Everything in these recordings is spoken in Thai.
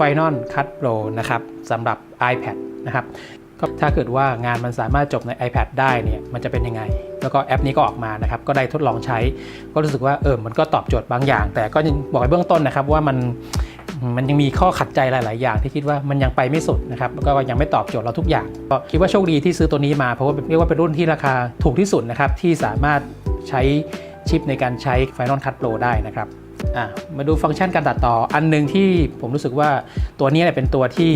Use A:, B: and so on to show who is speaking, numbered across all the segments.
A: Final Cut Pro นะครับสำหรับ iPad นะครับก็ถ้าเกิดว่างานมันสามารถจบใน iPad ได้เนี่ยมันจะเป็นยังไง แล้วก็แอปนี้ก็ออกมานะครับก็ได้ทดลองใช้ ก็รู้สึกว่าเออมันก็ตอบโจทย์บางอย่าง แต่ก็ยังบอกไ้เบื้องต้นนะครับว่ามันมันยังมีข้อขัดใจหลาย ๆ อย่างที่คิดว่ามันยังไปไม่สุดนะครับก็ยังไม่ตอบโจทย์เราทุกอย่าง ก็คิดว่าโชคดีที่ซื้อตัวนี้มาเพราะว่าเรียกว่าเป็นรุ่นที่ราคาถูกที่สุดนะครับที่สามารถใช้ชิปในการใช้ Final Cut Pro ได้นะครับ อะมาดูฟังก์ชันการตัดต่อ อันหนึ่งที่ผมรู้สึกว่าตัวนี้เป็นตัวที่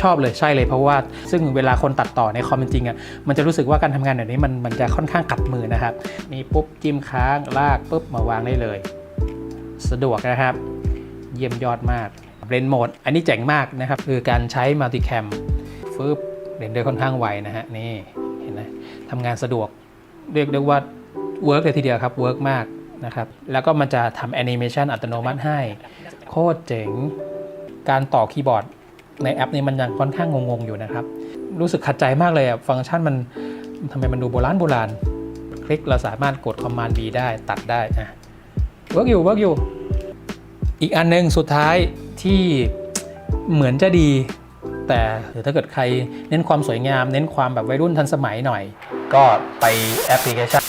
A: ชอบเลยใช่เลยเพราะว่าซึ่งเวลาคนตัดต่อในคอมจริงอะมันจะรู้สึกว่าการทำงานแบบนี้มันมันจะค่อนข้างกัดมือนะครับนี่ปุ๊บจิ้มค้างลากปุ๊บมาวางได้เลย สะดวกนะครับ เยี่ยมยอดมากเรนโหมด อันนี้เจ๋งมากนะครับ คือการใช้มัลติแคมฟึบเรนเดอร์ค่อนข้างไวนะฮะนี่เห็นไหมทำงานสะดวก เรียกได้ว่าเวิร์กเลยทีเดียวครับเวิร์กมาก นะครับแล้วก็มันจะทำแอนิเมชันอัตโนมัติให้ โคตรเจ๋งการต่อคีย์บอร์ดในแอปนี้มันยังค่อนข้างงงๆอยู่นะครับ รู้สึกขัดใจมากเลยอะฟังก์ชันมันทำไมมันดูโบราณโบราณ คลิกเราสามารถกด Command B ได้ตัดได้อะเวิร์กอยู่เวิร์กอยู่ อีกอันหนึงสุดท้ายที่เหมือนจะดี แต่ถ้าเกิดใครเน้นความสวยงาม เน้นความแบบวัยรุ่นทันสมัยหน่อย ก็ไปแอปพลิเคชัน